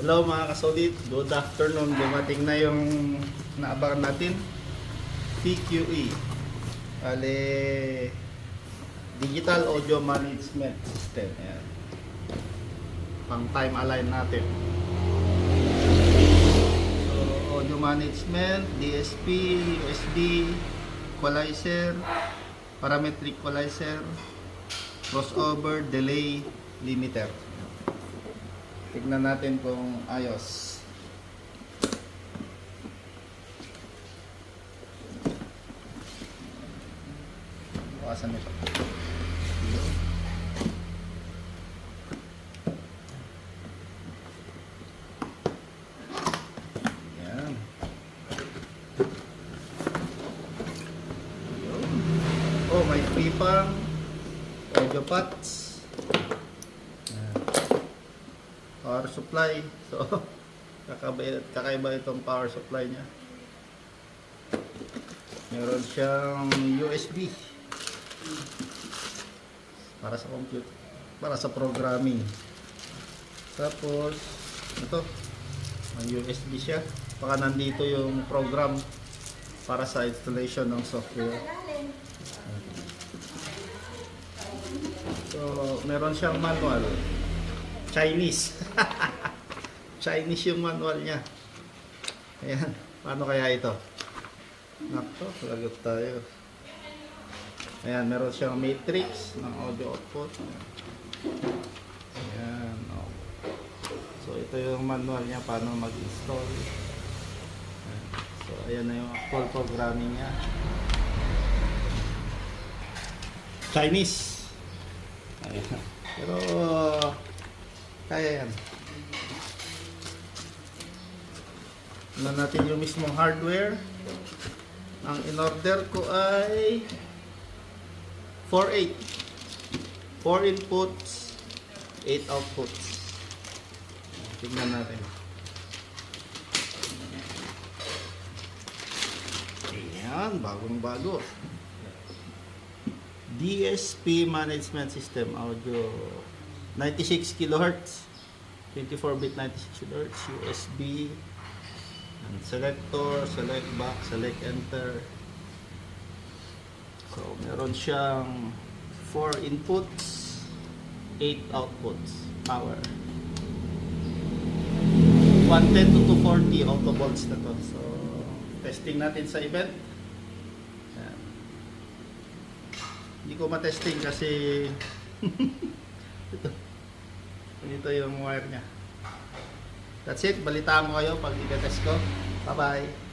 Hello mga kasodit, good afternoon. Dumating na yung naabangan natin. PQE. Ale Digital Audio Management System. Ayan. Pang time align natin. So, audio management, DSP, USB, equalizer, parametric equalizer, crossover, delay, limiter. Tignan natin kung ayos. Bukasan nito. Yan. Yun. Oh, may free pang audio pots. Yan power supply. So, kakaiba, kakaiba itong power supply niya. Meron siyang USB para sa computer, para sa programming. Tapos, ito, ang USB siya. Baka nandito yung program para sa installation ng software. So, meron siyang manual. Chinese. Chinese yung manual niya. Ayan. Paano kaya ito? Nakto, lagot tayo. Ayan, meron siyang matrix ng audio output. Ayan. So, ito yung manual niya paano mag-install. So, ayan na yung actual programming niya. Chinese. Ayan. Pero, kaya yan. Ano natin yung mismong hardware. Ang in-order ko ay 4.8. 4 inputs, 8 outputs. Tignan natin. Ayan, bagong bago. DSP Management System Audio 96 kHz 24-bit 96 kHz USB and selector, select back, select enter. So meron siyang 4 inputs 8 outputs power. 110 to 240 auto volts na to. So testing natin sa event. Ayan. hindi ko matesting kasi ito ito yung wire niya. That's it. Balitaan mo kayo pag i-test ko. Bye bye